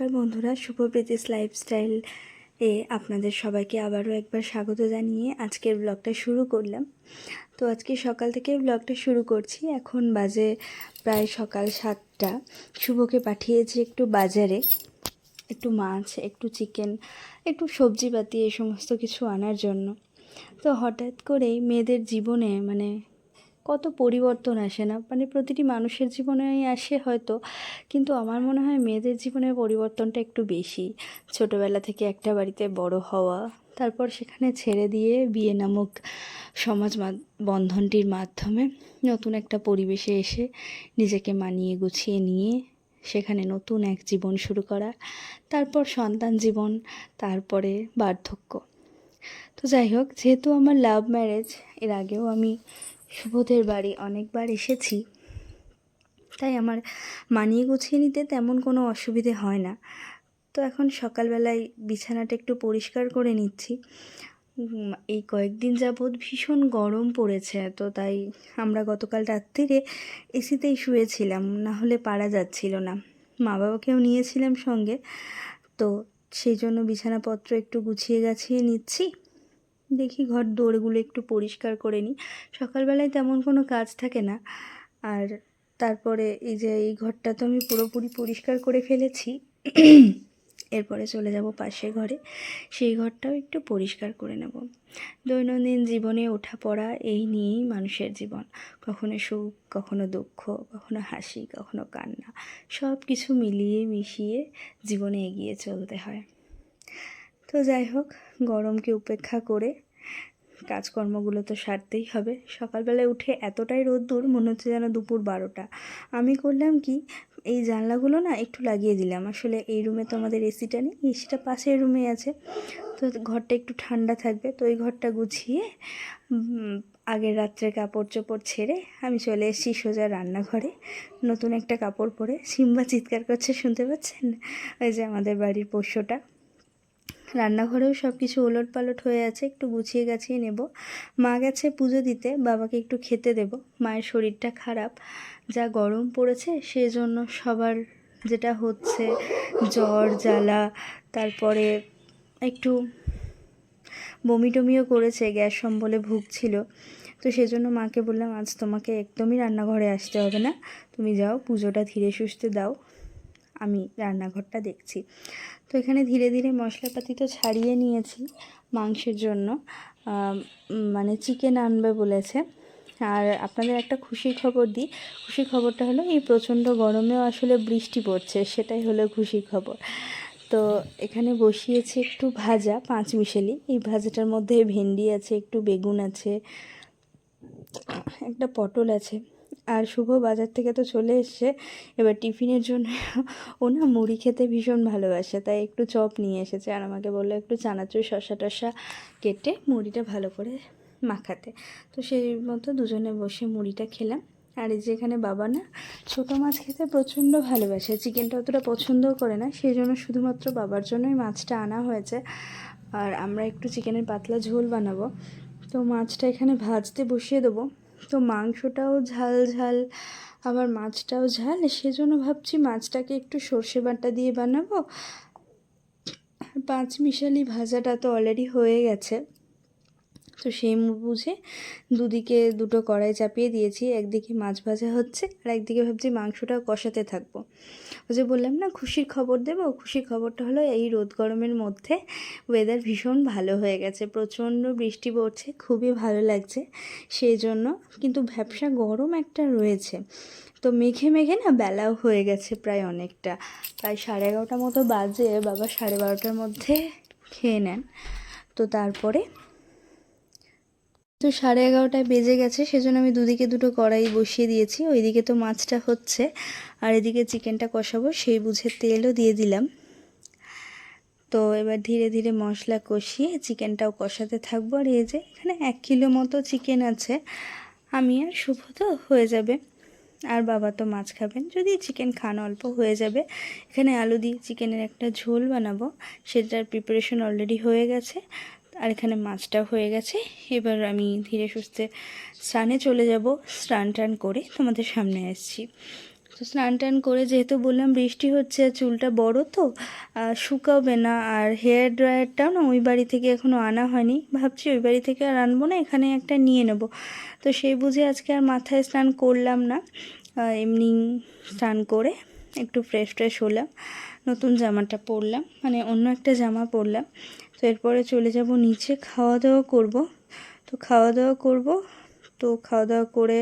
নমস্কার বন্ধুরা শুভপ্রীতিস লাইফস্টাইল এ আপনাদের সবাইকে আবারও একবার স্বাগত জানিয়ে আজকের ব্লগটা শুরু করলাম। তো আজকে সকাল থেকে ব্লগটা শুরু করছি। এখন বাজে প্রায় সকাল সাতটা। শুভকে পাঠিয়েছি একটু বাজারে। একটু মাছ, একটু চিকেন একটু সবজিপাতি এই সমস্ত কিছু আনার জন্য। তো হঠাৎ করেই মেয়েদের জীবনে মানে কত পরিবর্তন আসে না। মানে প্রতিটি মানুষের জীবনেই আসে হয়তো, কিন্তু আমার মনে হয় মেয়েদের জীবনের পরিবর্তনটা একটু বেশি। ছোটোবেলা থেকে একটা বাড়িতে বড় হওয়া, তারপর সেখানে ছেড়ে দিয়ে বিয়ে নামক সমাজ বন্ধনটির মাধ্যমে নতুন একটা পরিবেশে এসে নিজেকে মানিয়ে গুছিয়ে নিয়ে সেখানে নতুন এক জীবন শুরু করা, তারপর সন্তান জীবন, তারপরে বার্ধক্য। তো যাই হোক, যেহেতু আমার লাভ ম্যারেজ এর আগেও আমি শুভদের বাড়ি অনেকবার এসেছি। তাই আমার মানিয়ে গুছিয়ে নিতে তেমন কোনো অসুবিধে হয় না। তো এখন সকালবেলায় বিছানাটা একটু পরিষ্কার করে নিচ্ছি। এই কয়েকদিন যাবৎ ভীষণ গরম পড়েছে তো তাই আমরা গতকাল রাত্রিরে এসিতেই শুয়েছিলাম, না হলে পারা যাচ্ছিল না। মা বাবাকেও নিয়েছিলাম সঙ্গে। তো সেই জন্য বিছানাপত্র একটু গুছিয়ে গাছিয়ে নিচ্ছি। দেখি ঘর দৌড়গুলো একটু পরিষ্কার করে নিই। সকালবেলায় তেমন কোনো কাজ থাকে না। আর তারপরে এই যে এই ঘরটা তো আমি পুরোপুরি পরিষ্কার করে ফেলেছি। এরপরে চলে যাব পাশে ঘরে। সেই ঘরটাও একটু পরিষ্কার করে নেব। দৈনন্দিন জীবনে ওঠা পড়া এই নিয়েই মানুষের জীবন। কখনো সুখ, কখনো দুঃখ, কখনো হাসি, কখনো কান্না। সব কিছু মিলিয়ে মিশিয়ে জীবনে এগিয়ে চলতে হয়। তো যাই হোক, গরমকে উপেক্ষা করে কাজকর্মগুলো তো সারতেই হবে। সকালবেলায় উঠে এতটাই রোদ্দুর, মনে হচ্ছে যেন দুপুর বারোটা। আমি করলাম কি, এই জানলাগুলো না একটু লাগিয়ে দিলাম। আসলে এই রুমে তো আমাদের এসিটা নেই, এসিটা পাশের রুমে আছে। তো ঘরটা একটু ঠান্ডা থাকবে, তো ওই ঘরটা গুছিয়ে আগের রাত্রে কাপড় চোপড় ছেড়ে আমি চলে এসেছি সোজা রান্নাঘরে। নতুন একটা কাপড় পরে। সিম্বা চিৎকার করছে, শুনতে পাচ্ছেন? ওই যে আমাদের বাড়ির পোষ্যটা। রান্নাঘরেও সব কিছু ওলট পালট হয়ে আছে, একটু গুছিয়ে গাছিয়ে নেব। মা গেছে পুজো দিতে, বাবাকে একটু খেতে দেব। মায়ের শরীরটা খারাপ, যা গরম পড়েছে সেজন্য সবার যেটা হচ্ছে জ্বর, জ্বালা, তারপরে একটু বমি টমিও করেছে, গ্যাস সম্বলে ভুগছিল। তো সেজন্য মাকে বললাম, আজ তোমাকে একদমই রান্নাঘরে আসতে হবে না। তুমি যাও, পুজোটা ধীরে সুস্থে দাও। আমি রান্নাঘরটা দেখছি। তো এখানে ধীরে ধীরে মশলাপাতি তো ছাড়িয়ে নিয়েছি মাংসের জন্য। মানে চিকেন আনবে বলেছে। আর আপনাদের একটা খুশির খবর দিই। খুশির খবরটা হলো, এই প্রচণ্ড গরমেও আসলে বৃষ্টি পড়ছে, সেটাই হলো খুশির খবর। তো এখানে বসিয়েছি একটু ভাজা, পাঁচ মিশেলি। এই ভাজাটার মধ্যে ভেন্ডি আছে, একটু বেগুন আছে, একটা পটল আছে। আর শুভ বাজার থেকে তো চলে এসছে। এবার টিফিনের জন্য ও না মুড়ি খেতে ভীষণ ভালোবাসে, তাই একটু চপ নিয়ে এসেছে আর আমাকে বলল একটু চানাচুর শসা টসা কেটে মুড়িটা ভালো করে মাখাতে। তো সেই মতো দুজনে বসে মুড়িটা খেলাম। আর এই যে এখানে বাবা না ছোটো মাছ খেতে প্রচণ্ড ভালোবাসে, চিকেনটা অতটা পছন্দও করে না, সেই জন্য শুধুমাত্র বাবার জন্যই মাছটা আনা হয়েছে। আর আমরা একটু চিকেনের পাতলা ঝোল বানাবো। তো মাছটা এখানে ভাজতে বসিয়ে দেবো। তো মাংসটাও ঝাল ঝাল, আবার মাছটাও ঝাল, সেজন্য ভাবছি মাছটাকে একটু সর্ষে বাটা দিয়ে বানাবো। পাঁচ মিশালি ভাজাটা তো অলরেডি হয়ে গেছে। তো সেই বুঝে দুদিকে দুটো কড়াই চাপিয়ে দিয়েছি, একদিকে মাছ ভাজা হচ্ছে আর একদিকে ভাবছি মাংসটা কষাতে থাকব। ওই যে বললাম না, খুশির খবর দেবো? খুশির খবরটা হলো এই রোদ গরমের মধ্যে ওয়েদার ভীষণ ভালো হয়ে গেছে। প্রচণ্ড বৃষ্টি পড়ছে, খুবই ভালো লাগছে সেই জন্য। কিন্তু ব্যবসা গরম একটা রয়েছে। তো মেঘে মেঘে না বেলাও হয়ে গেছে প্রায় অনেকটা। প্রায় সাড়ে এগারোটা মতো বাজে, বাবা সাড়ে বারোটার মধ্যে খেয়ে নেন। তো তারপরে তো সাড়ে এগারোটায় বেজে গেছে, সেজন্য আমি দুদিকে দুটো কড়াই বসিয়ে দিয়েছি। ওইদিকে তো মাছটা হচ্ছে, আর এদিকে চিকেনটা কষাবো, সেই বুঝে তেলও দিয়ে দিলাম। তো এবার ধীরে ধীরে মশলা কষিয়ে চিকেনটাও কষাতে থাকব, আর এই যে এখানে এক কিলো মতো চিকেন আছে, আমি আর শুভ তো হয়ে যাবে। আর বাবা তো মাছ খাবেন, যদি চিকেন খান অল্প হয়ে যাবে। এখানে আলু দিয়ে চিকেনের একটা ঝোল বানাবো, সেটার প্রিপারেশন অলরেডি হয়ে গেছে। আর এখানে মাছটাও হয়ে গেছে। এবার আমি ধীরে সুস্থে স্নানে চলে যাব। স্নান টান করে তোমাদের সামনে আসছি। তো স্নান টান করে যেহেতু বললাম বৃষ্টি হচ্ছে, চুলটা বড় তো শুকাবে না। আর হেয়ার ড্রায়ারটাও না ওই বাড়ি থেকে এখনও আনা হয়নি। ভাবছি ওই বাড়ি থেকে আর আনব না, এখানে একটা নিয়ে নেব। তো সেই বুঝে আজকে আর মাথায় স্নান করলাম না। এমনি স্নান করে একটু ফ্রেশ ফ্রেশ হলাম। নতুন জামাটা পরলাম মানে অন্য একটা জামা পরলাম। তো এরপরে চলে যাব নিচে খাওয়া দাওয়া করব। তো খাওয়া দাওয়া করব। তো খাওয়া দাওয়া করে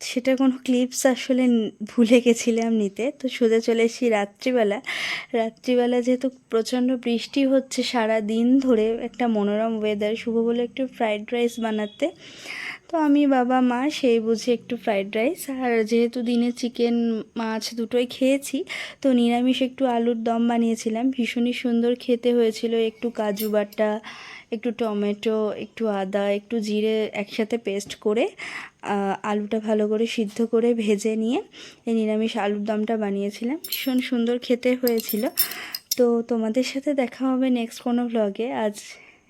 সেটা কোনো ক্লিপস আসলে ভুলে গেছিলাম নিতে। তো সোজা চলে এসেছি রাত্রিবেলা। রাত্রিবেলা যেহেতু প্রচণ্ড বৃষ্টি হচ্ছে সারা দিন ধরে, একটা মনোরম ওয়েদার শুভ বলে একটু ফ্রাইড রাইস বানাতে। তো আমি বাবা, মা সেই বুঝে একটু ফ্রাইড রাইস আর যেহেতু দিনে চিকেন মাছ দুটোই খেয়েছি, তো নিরামিষ একটু আলুর দম বানিয়েছিলাম। ভীষণই সুন্দর খেতে হয়েছিল। একটু কাজু বাটা, একটু টমেটো, একটু আদা, একটু জিরে একসাথে পেস্ট করে আলুটা ভালো করে সিদ্ধ করে ভেজে নিয়ে এই নিরামিষ আলুর দমটা বানিয়েছিলাম। ভীষণ সুন্দর খেতে হয়েছিল। তো তোমাদের সাথে দেখা হবে নেক্সট কোনো ব্লগে আজ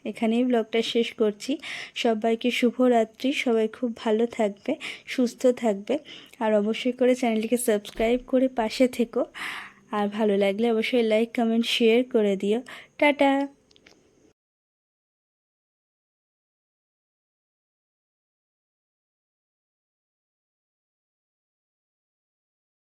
এখানেই ব্লগটা শেষ করছি। সবাইকে শুভরাত্রি। সবাই খুব ভালো থাকবে, সুস্থ থাকবে। আর অবশ্যই করে চ্যানেলটিকে সাবস্ক্রাইব করে পাশে থেকো। আর ভালো লাগলে অবশ্যই লাইক, কমেন্ট, শেয়ার করে দিও। টাটা!